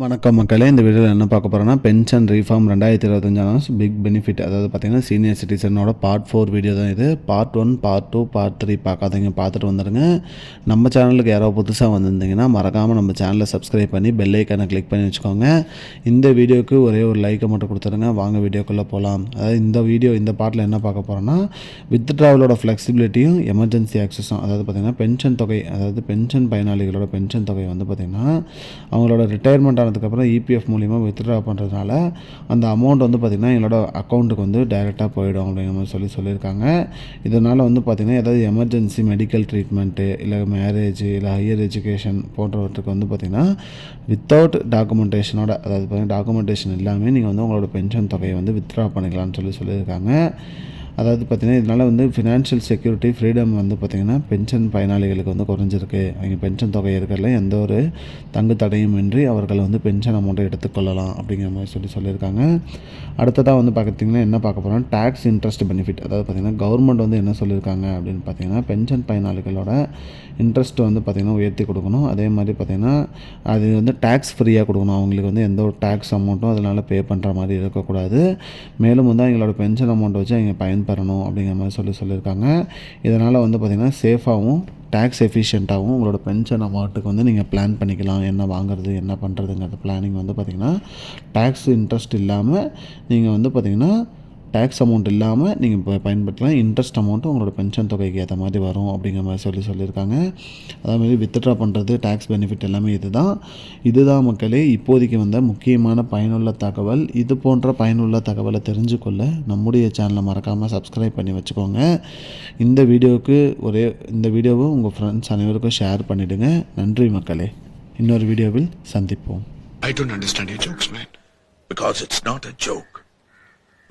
வணக்கம் மக்களே இந்த வீடியோவில் என்ன பார்க்க போகிறோன்னா பென்ஷன் ரீஃபார்ம் ரெண்டாயிரத்தி இருபத்தஞ்சாம் பிக் பெனிஃபிட் அதாவது பார்த்தீங்கன்னா சீனியர் சிட்டிசனோட பார்ட் ஃபோர் வீடியோ தான் இது. Part one part two part three பார்க்காதீங்க. பார்த்துட்டு வந்துடுங்க நம்ம சேனலுக்கு யாரோ புதுசாக வந்திருந்தீங்கன்னா மறக்காமல் நம்ம சேனலை சப்ஸ்கிரைப் பண்ணி பெல் ஐக்கானை கிளிக் பண்ணி வச்சுக்கோங்க. இந்த வீடியோக்கு ஒரே ஒரு லைக்கை மட்டும் கொடுத்துருங்க. வாங்க வீடியோக்குள்ளே போகலாம் அதாவது இந்த வீடியோ இந்த பார்ட்டில் என்ன பார்க்க போகிறோன்னா வித் ட்ராவலோட ஃப்ளெக்சிபிலிட்டியும் எமர்ஜென்சி ஆக்சஸும் அதாவது பார்த்திங்கன்னா பென்ஷன் தொகை அதாவது பென்ஷன் பயனாளிகளோட பென்ஷன் தொகை வந்து பார்த்திங்கன்னா அவங்களோட ரிட்டையர்மெண்ட் ஆனதுக்கப்புறம் இபிஎஃப் மூலிமா வித்ட்ரா பண்ணுறதுனால அந்த அமௌண்ட் வந்து பார்த்திங்கன்னா எங்களோட அக்கௌண்ட்டுக்கு வந்து டைரெக்டாக போயிடும் அப்படிங்கிற மாதிரி சொல்லி சொல்லியிருக்காங்க. இதனால் வந்து பார்த்திங்கன்னா ஏதாவது எமர்ஜென்சி மெடிக்கல் ட்ரீட்மெண்ட்டு இல்லை மேரேஜ் இல்லை ஹையர் எஜுகேஷன் போன்றவற்றுக்கு வந்து பார்த்திங்கன்னா வித்தவுட் டாக்குமெண்டேஷனோட அதாவது பார்த்திங்கன்னா டாக்குமெண்டேஷன் இல்லாமல் நீங்கள் வந்து உங்களோட பென்ஷன் தொகையை வந்து வித்ட்ரா பண்ணிக்கலாம்னு சொல்லி சொல்லியிருக்காங்க. அதாவது பார்த்திங்கன்னா இதனால் வந்து ஃபினான்ஷியல் செக்யூரிட்டி ஃப்ரீடம் வந்து பார்த்திங்கன்னா பென்ஷன் பயனாளிகளுக்கு வந்து குறைஞ்சிருக்கு. அவங்க பென்ஷன் தொகை இருக்கிறதுல எந்த ஒரு தங்கு தடையும் இன்றி அவர்கள் வந்து பென்ஷன் அமௌண்ட்டை எடுத்துக்கொள்ளலாம் அப்படிங்கிற மாதிரி சொல்லி சொல்லியிருக்காங்க. அடுத்ததாக வந்து பார்த்திங்கன்னா என்ன பார்க்க போகிறோம் டேக்ஸ் இன்ட்ரெஸ்ட் பெனிஃபிட் அதாவது பார்த்திங்கன்னா கவர்மெண்ட் வந்து என்ன சொல்லியிருக்காங்க அப்படின்னு பார்த்தீங்கன்னா பென்ஷன் பயனாளிகளோட இன்ட்ரெஸ்ட் வந்து பார்த்திங்கன்னா உயர்த்தி கொடுக்கணும். அதே மாதிரி பார்த்திங்கன்னா அது வந்து டேக்ஸ் ஃப்ரீயாக கொடுக்கணும். அவங்களுக்கு வந்து எந்த ஒரு டேக்ஸ் அமௌண்ட்டும் அதனால் பே பண்ணுற மாதிரி இருக்கக்கூடாது. மேலும் வந்து அவங்களோட பென்ஷன் அமௌண்ட் வச்சு அவங்க பயன் பெறணும் அப்படிங்கிற மாதிரி சொல்லி சொல்லியிருக்காங்க. இதனால் வந்து பார்த்திங்கன்னா சேஃபாகவும் டேக்ஸ் எஃபிஷியண்ட்டாகவும் உங்களோட பென்ஷன் அமௌண்ட்டுக்கு வந்து நீங்கள் பிளான் பண்ணிக்கலாம். என்ன வாங்குறது என்ன பண்ணுறதுங்கிறது பிளானிங் வந்து பார்த்திங்கன்னா டேக்ஸ் இன்ட்ரெஸ்ட் இல்லாமல் நீங்கள் வந்து பார்த்திங்கன்னா டேக்ஸ் அமௌண்ட் இல்லாமல் நீங்கள் இப்போ பயன்படுத்தலாம். இன்ட்ரெஸ்ட் அமௌண்ட்டு உங்களோட பென்ஷன் தொகைக்கு ஏற்ற மாதிரி வரும் அப்படிங்கிற மாதிரி சொல்லி சொல்லியிருக்காங்க. அதேமாதிரி வித்ட்ரா பண்ணுறது டேக்ஸ் பெனிஃபிட் எல்லாமே இதுதான். இதுதான் மக்களே இப்போதைக்கு வந்த முக்கியமான பயனுள்ள தகவல். இது போன்ற பயனுள்ள தகவலை தெரிஞ்சுக்கொள்ள நம்முடைய சேனலை மறக்காமல் சப்ஸ்கிரைப் பண்ணி வச்சுக்கோங்க. இந்த வீடியோவுக்கு ஒரே இந்த வீடியோவை உங்கள் ஃப்ரெண்ட்ஸ் அனைவருக்கும் ஷேர் பண்ணிவிடுங்க நன்றி மக்களே. இன்னொரு வீடியோவில் சந்திப்போம். I don't understand your jokes, man. Because it's not a joke.